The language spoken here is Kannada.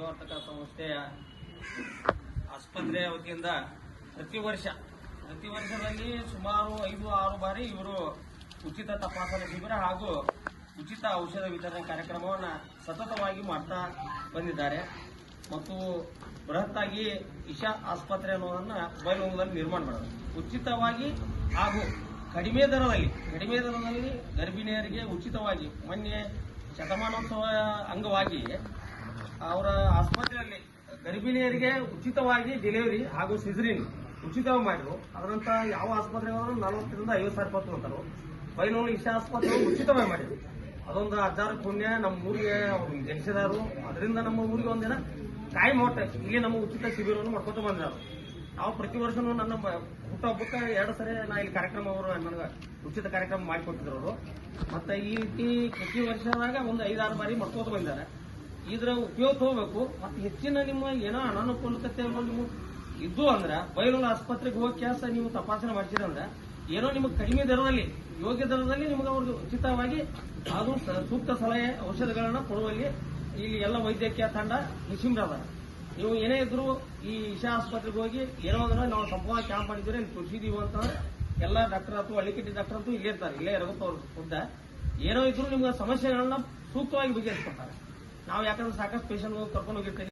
ವಿದ್ಯಾವರ್ತಕ ಸಂಸ್ಥೆಯ ಆಸ್ಪತ್ರೆಯ ವತಿಯಿಂದ ಪ್ರತಿ ವರ್ಷ, ಪ್ರತಿ ವರ್ಷದಲ್ಲಿ ಸುಮಾರು ಐದು, ಆರು ಬಾರಿ ಇವರು ಉಚಿತ ತಪಾಸಣೆ ಶಿಬಿರ ಹಾಗೂ ಉಚಿತ ಔಷಧ ವಿತರಣೆ ಕಾರ್ಯಕ್ರಮವನ್ನು ಸತತವಾಗಿ ಮಾಡ್ತಾ ಬಂದಿದ್ದಾರೆ. ಮತ್ತು ಬೃಹತ್ತಾಗಿ ಇಶಾ ಆಸ್ಪತ್ರೆ ಅನ್ನೋದನ್ನ ಬಯಲುಂಗದಲ್ಲಿ ನಿರ್ಮಾಣ ಮಾಡೋದು ಉಚಿತವಾಗಿ ಹಾಗೂ ಕಡಿಮೆ ದರದಲ್ಲಿ ಕಡಿಮೆ ದರದಲ್ಲಿ ಗರ್ಭಿಣಿಯರಿಗೆ ಉಚಿತವಾಗಿ, ಮೊನ್ನೆ ಶತಮಾನೋತ್ಸವ ಅಂಗವಾಗಿ ಅವರ ಗರ್ಭಿಣಿಯರಿಗೆ ಉಚಿತವಾಗಿ ಡೆಲಿವರಿ ಹಾಗೂ ಸಿಜರಿನ್ ಉಚಿತವಾಗಿ ಮಾಡಿದ್ರು. ಅದರಂತ ಯಾವ ಆಸ್ಪತ್ರೆಗಳು ನಲವತ್ತರಿಂದ ಐವತ್ತು ಸಾವಿರ ರೂಪಾಯಿ ತಗೊಂತಾರು. ಬೈನೂರು ಇಷ್ಟ ಆಸ್ಪತ್ರೆ ಉಚಿತವಾಗಿ ಮಾಡಿದ್ರು. ಅದೊಂದು ಹಜಾರು ಪುಣ್ಯ ನಮ್ಮ ಊರಿಗೆ ಅವ್ರು ಜನಿಸಿದಾರು. ಅದರಿಂದ ನಮ್ಮ ಊರಿಗೆ ಒಂದಿನ ಕಾಯಿ ಹೊಟ್ಟೆ. ಇಲ್ಲಿ ನಮ್ಮ ಉಚಿತ ಶಿಬಿರವನ್ನು ಮಾಡ್ಕೊತ ಬಂದಿದ್ದಾರೆ ನಾವು ಪ್ರತಿ ವರ್ಷನೂ ನನ್ನ ಹುಟ್ಟುಹಬ್ಬಕ್ಕೆ ಎರಡು ಸರಿ ನಾ ಇಲ್ಲಿ ಕಾರ್ಯಕ್ರಮ ಅವರು ನನಗೆ ಉಚಿತ ಕಾರ್ಯಕ್ರಮ ಮಾಡಿಕೊಟ್ಟಿದ್ರು ಅವರು. ಮತ್ತೆ ಈ ರೀತಿ ಪ್ರತಿ ವರ್ಷದಾಗ ಒಂದು ಐದಾರು ಬಾರಿ ಮಾಡ್ಕೋತ ಬಂದಿದ್ದಾರೆ. ಇದ್ರ ಉಪಯೋಗ ತಗೋಬೇಕು ಮತ್ತೆ ಹೆಚ್ಚಿನ ನಿಮ್ಮ ಏನೋ ಅನಾನುಕೂಲತೆ ನೀವು ಇದ್ದು ಅಂದ್ರೆ ಬಯಲೂರು ಆಸ್ಪತ್ರೆಗೆ ಹೋಗಿ ಕೆಲಸ ನೀವು ತಪಾಸಣೆ ಮಾಡಿಸಿದ್ರೆ ಏನೋ ನಿಮಗೆ ಕಡಿಮೆ ದರದಲ್ಲಿ, ಯೋಗ್ಯ ದರದಲ್ಲಿ ನಿಮಗೆ ಅವ್ರಿಗೆ ಉಚಿತವಾಗಿ ಅದು ಸೂಕ್ತ ಸಲಹೆ ಔಷಧಗಳನ್ನ ಕೊಡುವಲ್ಲಿ ಇಲ್ಲಿ ಎಲ್ಲ ವೈದ್ಯಕೀಯ ತಂಡ ನಿಶಿಮ್ರದ ನೀವು ಏನೇ ಇದ್ರು ಈ ಇಶಾ ಆಸ್ಪತ್ರೆಗೆ ಹೋಗಿ ಏನೋ ಅಂದ್ರೆ ನಾವು ಸಂಪೂರ್ಣ ಕ್ಯಾಂಪ್ ಮಾಡಿದ್ರೆ ಇಲ್ಲಿ ತೋರಿಸಿದೀವಿ ಅಂತಂದ್ರೆ, ಎಲ್ಲ ಡಾಕ್ಟರ್ ಅಥವಾ ಹಳ್ಳಿಕಟ್ಟಿ ಡಾಕ್ಟರ್ ಅಂತೂ ಇಲ್ಲೇ ಇರ್ತಾರೆ, ಇಲ್ಲೇ ಇರಬೇಕು ಅವ್ರ. ಹುದ್ದೆ ಏನೋ ಇದ್ರು ನಿಮ್ಗೆ ಸಮಸ್ಯೆಗಳನ್ನ ಸೂಕ್ತವಾಗಿ ಬಗೆಹರಿಸ್ಕೊಡ್ತಾರೆ. ನಾವು ಯಾಕಂದ್ರೆ ಸಾಕಷ್ಟು ಪೇಷಂಟ್ ಕರ್ಕೊಂಡು ಹೋಗಿರ್ತೀವಿ